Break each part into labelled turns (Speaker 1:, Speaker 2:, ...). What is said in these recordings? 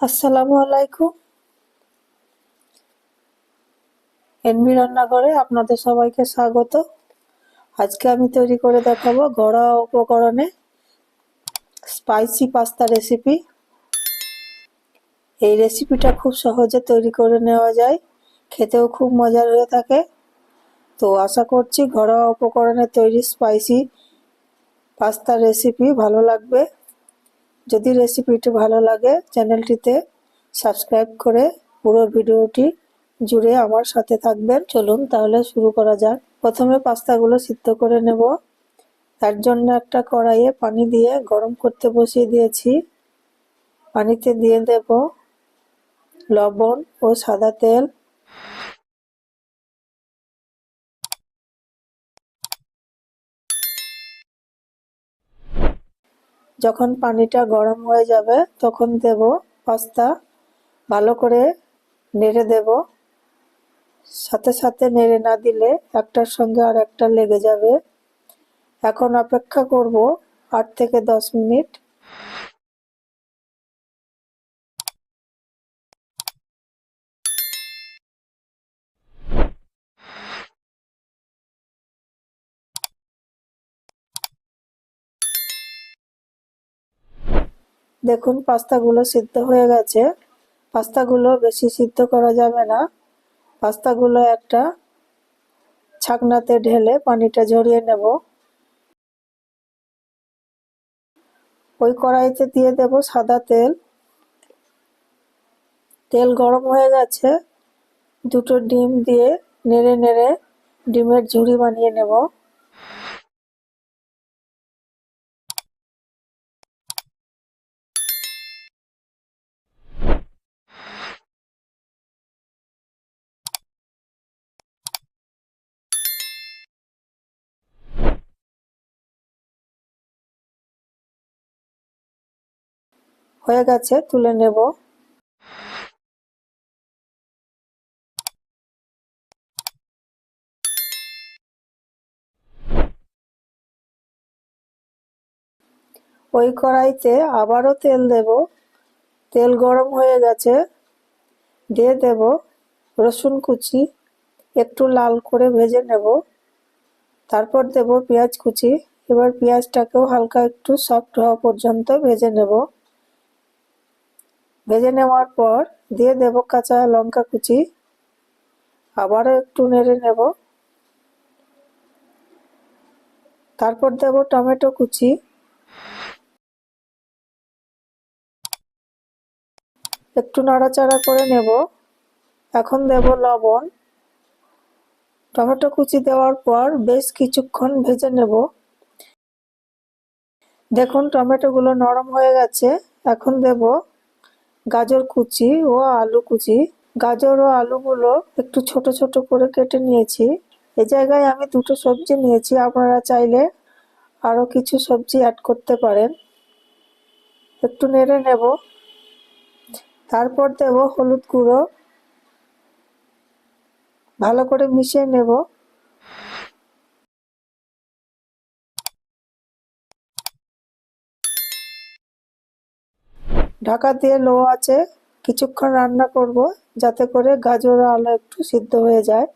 Speaker 1: আসসালামু আলাইকুম। এনবি রান্নাঘরে আপনাদের সবাইকে স্বাগত। আজকে আমি তৈরি করে দেখাবো ঘরোয়া উপকরণে স্পাইসি পাস্তা রেসিপি এই রেসিপিটা খুব সহজে তৈরি করে নেওয়া যায়। খেতেও খুব মজার হয়ে থাকে। তো আশা করছি ঘরোয়া উপকরণে তৈরি স্পাইসি পাস্তা রেসিপি ভালো লাগবে। যদি রেসিপিটি ভালো লাগে চ্যানেলটিতে সাবস্ক্রাইব করে পুরো ভিডিওটি জুড়ে আমার সাথে থাকবেন। চলুন তাহলে শুরু করা যাক। প্রথমে পাস্তাগুলো সিদ্ধ করে নেব। তার জন্য একটা কড়াইয়ে পানি দিয়ে গরম করতে বসিয়ে দিয়েছি। পানিতে দিয়ে দেব লবণ ও সাদা তেল। যখন পানিটা গরম হয়ে যাবে, তখন দেব পাস্তা ভালো করে নেড়ে দেব। সাথে সাথে নেড়ে না দিলে একটার সঙ্গে আর একটা লেগে যাবে। এখন অপেক্ষা করব আট থেকে দশ মিনিট। দেখুন, পাস্তাগুলো সিদ্ধ হয়ে গেছে। পাস্তাগুলো বেশি সিদ্ধ করা যাবে না। পাস্তাগুলো একটা ছাকনাতে ঢেলে পানিটা ঝরিয়ে নেব। ওই কড়াইতে দিয়ে দেব সাদা তেল। তেল গরম হয়ে গেছে। দুটো ডিম দিয়ে নেড়ে নেড়ে ডিমের ঝুড়ি বানিয়ে নেব। হয়ে গেছে, তুলে নেব। ওই কড়াইতে আবারও তেল দেব। তেল গরম হয়ে গেছে, দিয়ে দেব রসুন কুচি, একটু লাল করে ভেজে নেব। তারপর দেব পেঁয়াজ কুচি, এবার পেঁয়াজটাকেও হালকা একটু সফট হওয়া পর্যন্ত ভেজে নেব। ভেজে নেওয়ার পর দিয়ে দেব কাঁচা লঙ্কা কুচি। আবারও একটু নেড়ে নেব। তারপর দেব টমেটো কুচি। একটু নাড়াচাড়া করে নেব। এখন দেব লবণ। টমেটো কুচি দেওয়ার পর বেশ কিছুক্ষণ ভেজে নেব। দেখুন টমেটোগুলো নরম হয়ে গেছে। এখন দেব গাজর কুচি ও আলু কুচি। গাজর ও আলুগুলো একটু ছোট ছোট করে কেটে নিয়েছি। এ জায়গায় আমি দুটো সবজি নিয়েছি, আপনারা চাইলে আরও কিছু সবজি অ্যাড করতে পারেন। একটু নেড়ে নেব। তারপর দেব হলুদ গুঁড়ো। ভালো করে মিশিয়ে নেব। ঢাকা দিয়ে লো আছে, কিছুক্ষণ রান্না করব যাতে করে গাজর আলু একটু সিদ্ধ হয়ে যায়।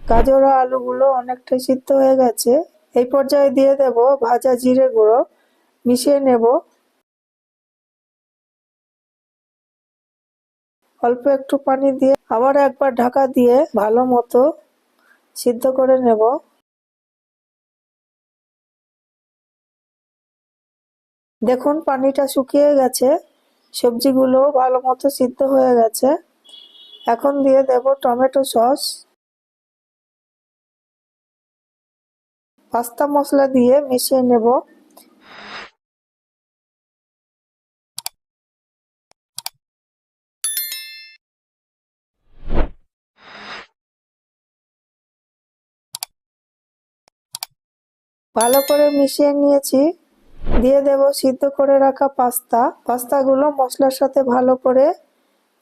Speaker 1: গাজর আলুগুলো অনেকটাই সিদ্ধ হয়ে গেছে। এই পর্যায়ে দিয়ে দেব ভাজা জিরে গুঁড়ো, মিশিয়ে নেব। অল্প একটু পানি দিয়ে আবার একবার ঢাকা দিয়ে ভালো মতো সিদ্ধ করে নেব। দেখুন, পানিটা শুকিয়ে গেছে, সবজিগুলো ভালো মতো সিদ্ধ হয়ে গেছে। এখন দিয়ে দেব টমেটো সস। পাস্তা মশলা দিয়ে মিশিয়ে নেব। ভালো করে মিশিয়ে নিয়েছি। দিয়ে দেব সিদ্ধ করে রাখা পাস্তা। পাস্তাগুলো মশলার সাথে ভালো করে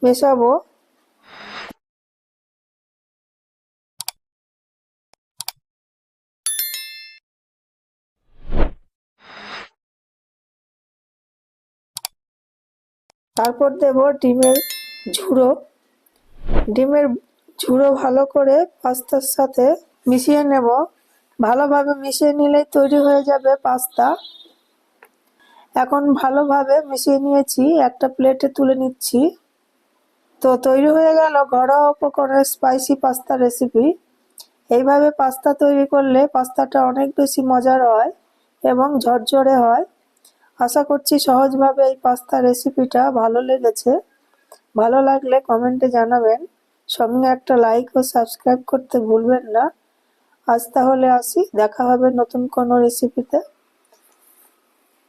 Speaker 1: মেশাবো। তারপর দেব ডিমের ঝুড়ো। ডিমের ঝুড়ো ভালো করে পাস্তার সাথে মিশিয়ে নেব। ভালোভাবে মিশিয়ে নিলেই তৈরি হয়ে যাবে পাস্তা। এখন ভালোভাবে মিশিয়ে নিয়েছি, একটা প্লেটে তুলে নিচ্ছি। তো তৈরি হয়ে গেল ঘরোয়া উপকরণের স্পাইসি পাস্তা রেসিপি এইভাবে পাস্তা তৈরি করলে পাস্তাটা অনেক বেশি মজার হয় এবং ঝরঝরে হয়। আশা করছি সহজভাবে এই পাস্তা রেসিপিটা ভালো লেগেছে। ভালো লাগলে কমেন্টে জানাবেন। সঙ্গে একটা লাইক ও সাবস্ক্রাইব করতে ভুলবেন না। আজ তাহলে আসি, দেখা হবে নতুন কোনো রেসিপিতে